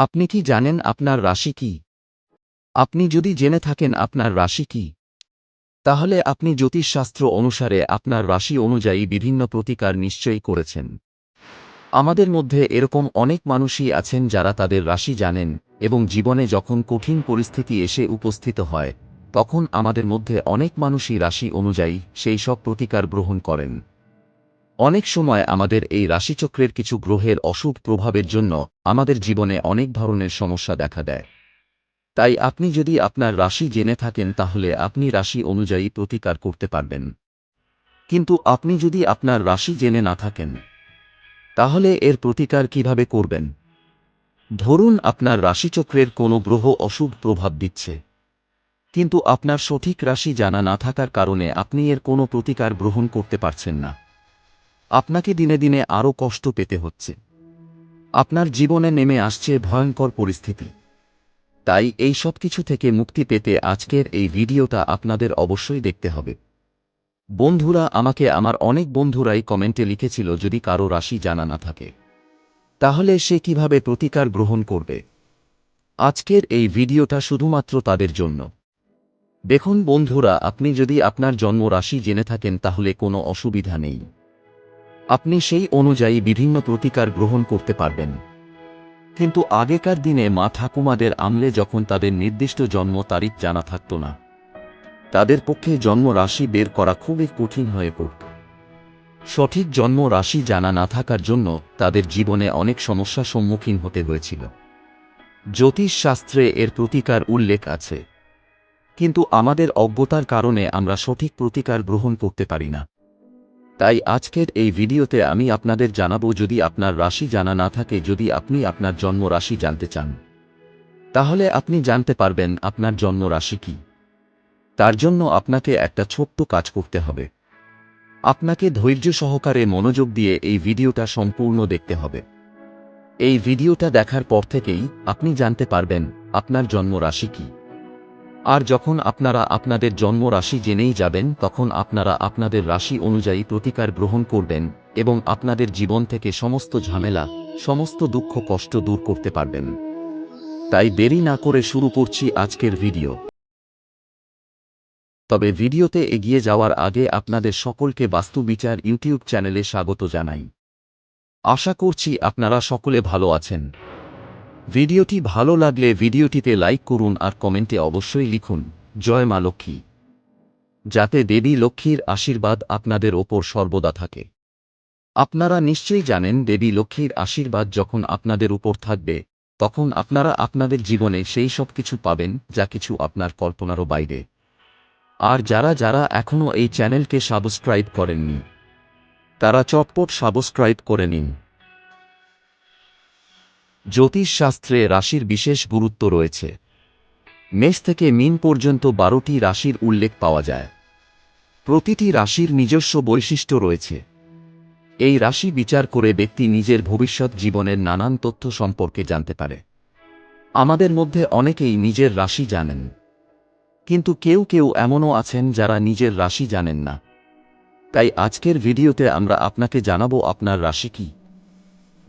আপনি কি জানেন আপনার রাশি কি? আপনি যদি জেনে থাকেন আপনার রাশি কি, তাহলে আপনি জ্যোতিষশাস্ত্র অনুসারে আপনার রাশি অনুযায়ী বিভিন্ন প্রতিকার নিশ্চয়ই করেছেন। আমাদের মধ্যে এরকম অনেক মানুষই আছেন যারা তাদের রাশি জানেন এবং জীবনে যখন কঠিন পরিস্থিতি এসে উপস্থিত হয়, তখন আমাদের মধ্যে অনেক মানুষই রাশি অনুযায়ী সেই সব প্রতিকার গ্রহণ করেন। অনেক সময় আমাদের এই রাশিচক্রের কিছু গ্রহের অশুভ প্রভাবের জন্য আমাদের জীবনে অনেক ধরনের সমস্যা দেখা দেয়। তাই আপনি যদি আপনার রাশি জেনে থাকেন তাহলে আপনি রাশি অনুযায়ী প্রতিকার করতে পারবেন। কিন্তু আপনি যদি আপনার রাশি জেনে না থাকেন, তাহলে এর প্রতিকার কীভাবে করবেন? ধরুন আপনার রাশিচক্রের কোনো গ্রহ অশুভ প্রভাব দিচ্ছে। কিন্তু আপনার সঠিক রাশি জানা না থাকার কারণে আপনি এর কোনো প্রতিকার গ্রহণ করতে পারছেন না। আপনাকে দিনে দিনে আরও কষ্ট পেতে হচ্ছে। আপনার জীবনে নেমে আসছে ভয়ঙ্কর পরিস্থিতি। তাই এই সব কিছু থেকে মুক্তি পেতে আজকের এই ভিডিওটা আপনাদের অবশ্যই দেখতে হবে। বন্ধুরা, আমাকে আমার অনেক বন্ধুরাই কমেন্টে লিখেছিল যদি কারও রাশি জানা না থাকে। তাহলে সে কীভাবে প্রতিকার গ্রহণ করবে? আজকের এই ভিডিওটা শুধুমাত্র তাদের জন্য। দেখুন বন্ধুরা, আপনি যদি আপনার জন্ম রাশি জেনে থাকেন তাহলে কোনো অসুবিধা নেই। আপনি সেই অনুযায়ী বিভিন্ন প্রতিকার গ্রহণ করতে পারবেন। কিন্তু আগেকার দিনে মা ঠাকুমাদের আমলে যখন তাদের নির্দিষ্ট জন্ম তারিখ জানা থাকত না, তাদের পক্ষে জন্ম রাশি বের করা খুবই কঠিন হয়ে পড়ত। সঠিক জন্ম রাশি জানা না থাকার জন্য তাদের জীবনে অনেক সমস্যার সম্মুখীন হতে হয়েছিল। জ্যোতিষ শাস্ত্রে এর প্রতিকার উল্লেখ আছে। কিন্তু আমাদের অজ্ঞতার কারণে আমরা সঠিক প্রতিকার গ্রহণ করতে পারি না। তাই আজকের এই ভিডিওতে আমি আপনাদের জানাব যদি আপনার রাশি জানা না থাকে যদি আপনি আপনার জন্ম রাশি জানতে চান। তাহলে আপনি জানতে পারবেন আপনার জন্ম রাশি কি। তার জন্য আপনাকে একটা ছোট্ট কাজ করতে হবে। আপনাকে ধৈর্য সহকারে মনোযোগ দিয়ে এই ভিডিওটা সম্পূর্ণ দেখতে হবে। এই ভিডিওটা দেখার পর থেকেই আপনি জানতে পারবেন আপনার জন্ম রাশি কি। আর যখন আপনারা আপনাদের জন্ম রাশি জেনেই যাবেন, তখন আপনারা আপনাদের রাশি অনুযায়ী প্রতিকার গ্রহণ করবেন এবং আপনাদের জীবন থেকে সমস্ত ঝামেলা, সমস্ত দুঃখ, কষ্ট দূর করতে পারবেন। তাই দেরি না করে শুরু করছি আজকের ভিডিও। তবে ভিডিওতে এগিয়ে যাওয়ার আগে আপনাদের সকলকে বাস্তু বিচার ইউটিউব চ্যানেলে স্বাগত জানাই। আশা করছি আপনারা সকলে ভালো আছেন। ভিডিওটি ভালো লাগলে ভিডিওটিতে লাইক করুন আর কমেন্টে অবশ্যই লিখুন, জয় মা লক্ষ্মী। যাতে দেবী লক্ষ্মীর আশীর্বাদ আপনাদের ওপর সর্বদা থাকে। আপনারা নিশ্চয়ই জানেন দেবী লক্ষ্মীর আশীর্বাদ যখন আপনাদের উপর থাকবে, তখন আপনারা আপনাদের জীবনে সেই সব কিছু পাবেন যা কিছু আপনার কল্পনারও বাইরে। আর যারা যারা এখনও এই চ্যানেলকে সাবস্ক্রাইব করেননি, তারা চটপট সাবস্ক্রাইব করে নিন। জ্যোতিষশাস্ত্রে রাশির বিশেষ গুরুত্ব রয়েছে। মেষ থেকে মিন পর্যন্ত বারোটি রাশির উল্লেখ পাওয়া যায়। প্রতিটি রাশির নিজস্ব বৈশিষ্ট্য রয়েছে। এই রাশি বিচার করে ব্যক্তি নিজের ভবিষ্যৎ জীবনের নানান তথ্য সম্পর্কে জানতে পারে। আমাদের মধ্যে অনেকেই নিজের রাশি জানেন। কিন্তু কেউ কেউ এমনও আছেন যারা নিজের রাশি জানেন না। তাই আজকের ভিডিওতে আমরা আপনাকে জানাব আপনার রাশি কী।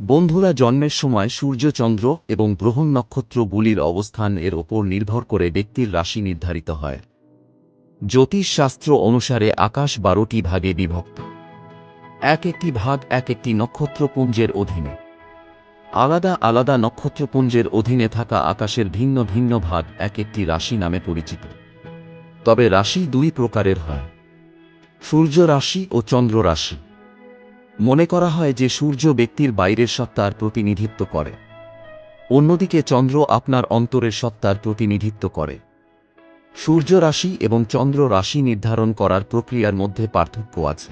বন্ধুরা জন্মের সময় সূর্য, চন্দ্র এবং গ্রহণ নক্ষত্রগুলির অবস্থান এর ওপর নির্ভর করে ব্যক্তির রাশি নির্ধারিত হয়। জ্যোতিষশাস্ত্র অনুসারে আকাশ বারোটি ভাগে বিভক্ত। এক একটি ভাগ এক একটি নক্ষত্রপুঞ্জের অধীনে। আলাদা আলাদা নক্ষত্রপুঞ্জের অধীনে থাকা আকাশের ভিন্ন ভিন্ন ভাগ এক একটি রাশি নামে পরিচিত। তবে রাশি দুই প্রকারের হয়। সূর্য রাশি ও চন্দ্র রাশি। মনে করা হয় যে সূর্য ব্যক্তির বাইরের সত্তার প্রতিনিধিত্ব করে। অন্যদিকে চন্দ্র আপনার অন্তরের সত্তার প্রতিনিধিত্ব করে। সূর্য রাশি এবং চন্দ্র রাশি নির্ধারণ করার প্রক্রিয়ার মধ্যে পার্থক্য আছে।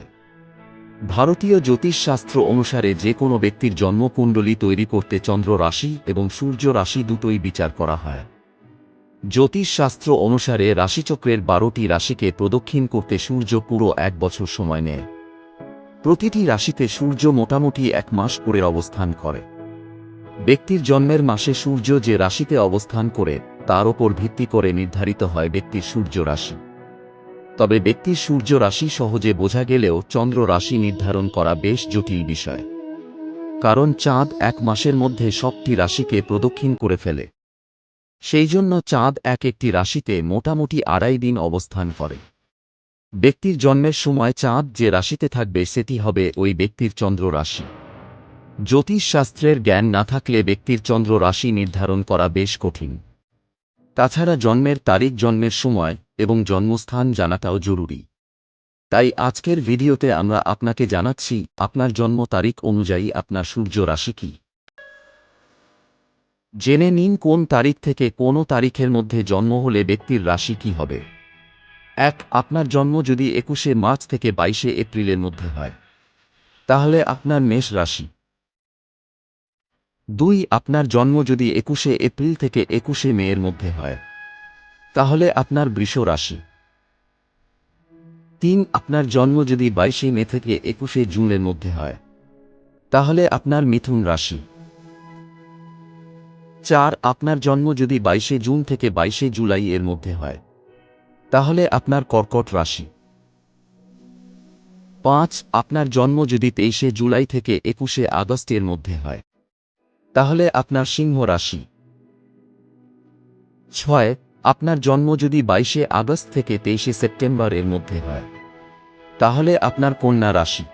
ভারতীয় জ্যোতিষশাস্ত্র অনুসারে যে কোনো ব্যক্তির জন্মকুণ্ডলী তৈরি করতে চন্দ্র রাশি এবং সূর্য রাশি দুটোই বিচার করা হয়। জ্যোতিষশাস্ত্র অনুসারে রাশিচক্রের বারোটি রাশিকে প্রদক্ষিণ করতে সূর্য পুরো এক বছর সময় নেয়। প্রতিটি রাশিতে সূর্য মোটামুটি এক মাস করে অবস্থান করে। ব্যক্তির জন্মের মাসে সূর্য যে রাশিতে অবস্থান করে, তার ওপর ভিত্তি করে নির্ধারিত হয় ব্যক্তির সূর্য রাশি। তবে ব্যক্তির সূর্য রাশি সহজে বোঝা গেলেও চন্দ্র রাশি নির্ধারণ করা বেশ জটিল বিষয়। কারণ চাঁদ এক মাসের মধ্যে সবটি রাশিকে প্রদক্ষিণ করে ফেলে। সেই জন্য চাঁদ এক একটি রাশিতে মোটামুটি আড়াই দিন অবস্থান করে। ব্যক্তির জন্মের সময় চাঁদ যে রাশিতে থাকবে সেটি হবে ওই ব্যক্তির চন্দ্র রাশি। জ্যোতিষশাস্ত্রের জ্ঞান না থাকলে ব্যক্তির চন্দ্র রাশি নির্ধারণ করা বেশ কঠিন। তাছাড়া জন্মের তারিখ, জন্মের সময় এবং জন্মস্থান জানাটাও জরুরি। তাই আজকের ভিডিওতে আমরা আপনাকে জানাচ্ছি, আপনার জন্ম তারিখ অনুযায়ী আপনার সূর্য রাশি কি। জেনে নিন কোন তারিখ থেকে কোনো তারিখের মধ্যে জন্ম হলে ব্যক্তির রাশি কি হবে। এক, আপনার জন্ম যদি একুশে মার্চ থেকে বাইশে এপ্রিলের মধ্যে হয়, তাহলে আপনার মেষ রাশি। দুই, আপনার জন্ম যদি একুশে এপ্রিল থেকে একুশে মে এর মধ্যে হয়, তাহলে আপনার বৃষ রাশি। তিন, আপনার জন্ম যদি বাইশে মে থেকে একুশে জুনের মধ্যে হয়, তাহলে আপনার মিথুন রাশি। চার, আপনার জন্ম যদি বাইশে জুন থেকে বাইশে জুলাই এর মধ্যে হয় তাহলে আপনার কর্কট রাশি। পাঁচ, আপনার জন্ম যদি তেইশে জুলাই থেকে একুশে আগস্টের মধ্যে হয়, তাহলে আপনার সিংহ রাশি। ছয়, আপনার জন্ম যদি বাইশে আগস্ট থেকে তেইশে সেপ্টেম্বর এর মধ্যে হয়, তাহলে আপনার কন্যা রাশি।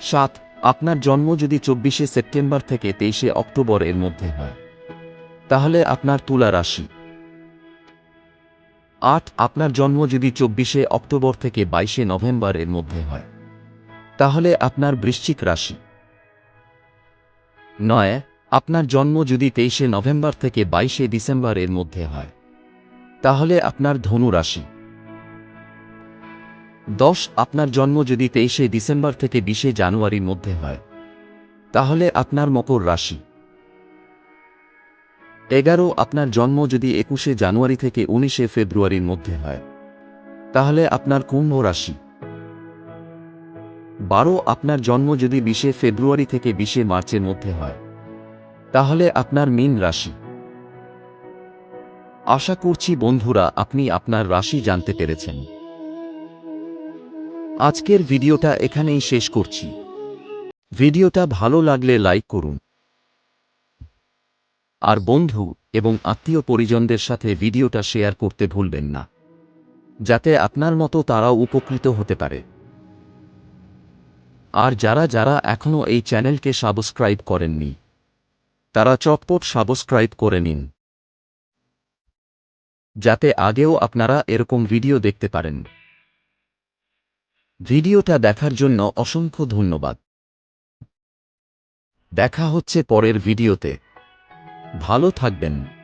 সাত, আপনার জন্ম যদি চব্বিশে সেপ্টেম্বর থেকে তেইশে অক্টোবর এর মধ্যে হয়, তাহলে আপনার তুলা রাশি। আট আপনার জন্ম যদি চব্বিশে অক্টোবর থেকে বাইশে নভেম্বর এর মধ্যে হয়। তাহলে আপনার বৃশ্চিক রাশি। নয়, আপনার জন্ম যদি তেইশে নভেম্বর থেকে বাইশে ডিসেম্বর এর মধ্যে হয়। তাহলে আপনার ধনু রাশি। দশ, আপনার জন্ম যদি তেইশে ডিসেম্বর থেকে বিশে জানুয়ারির মধ্যে হয়। তাহলে আপনার মকর রাশি। এগারো, আপনার জন্ম যদি একুশে জানুয়ারি থেকে উনিশে ফেব্রুয়ারির মধ্যে হয়, তাহলে আপনার কুম্ভ রাশি। বারো, আপনার জন্ম যদি বিশে ফেব্রুয়ারি থেকে বিশে মার্চের মধ্যে হয়, তাহলে আপনার মীন রাশি। আশা করছি বন্ধুরা, আপনি আপনার রাশি জানতে পেরেছেন। আজকের ভিডিওটা এখানেই শেষ করছি। ভিডিওটা ভালো লাগলে লাইক করুন। আর বন্ধু এবং আত্মীয় পরিজনদের সাথে ভিডিওটা শেয়ার করতে ভুলবেন না। যাতে আপনার মতো তারাও উপকৃত হতে পারে। আর যারা যারা এখনও এই চ্যানেলকে সাবস্ক্রাইব করেননি, তারা চটপট সাবস্ক্রাইব করে নিন। যাতে আগেও আপনারা এরকম ভিডিও দেখতে পারেন। ভিডিওটা দেখার জন্য অসংখ্য ধন্যবাদ। দেখা হচ্ছে পরের ভিডিওতে। ভালো থাকবেন।